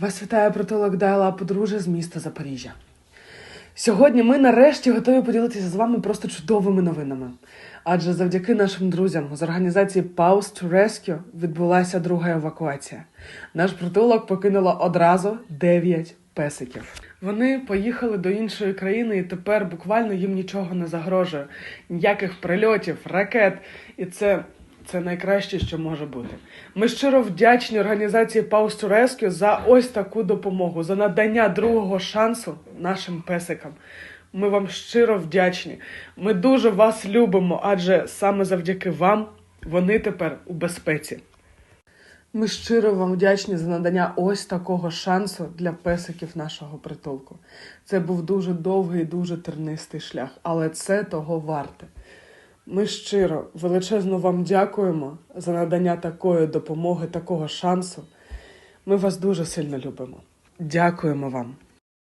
Вас вітає притулок Дайла подружжя з міста Запоріжжя. Сьогодні ми нарешті готові поділитися з вами просто чудовими новинами. Адже завдяки нашим друзям з організації Pause to Rescue відбулася друга евакуація. Наш притулок покинуло одразу 9 песиків. Вони поїхали до іншої країни, і тепер буквально їм нічого не загрожує. Ніяких прильотів, ракет. І це, це найкраще, що може бути. Ми щиро вдячні організації Pause to Rescue за ось таку допомогу, за надання другого шансу нашим песикам. Ми вам щиро вдячні. Ми дуже вас любимо, адже саме завдяки вам вони тепер у безпеці. Ми щиро вам вдячні за надання ось такого шансу для песиків нашого притулку. Це був дуже довгий, дуже тернистий шлях, але це того варте. Ми щиро, величезно вам дякуємо за надання такої допомоги, такого шансу. Ми вас дуже сильно любимо. Дякуємо вам.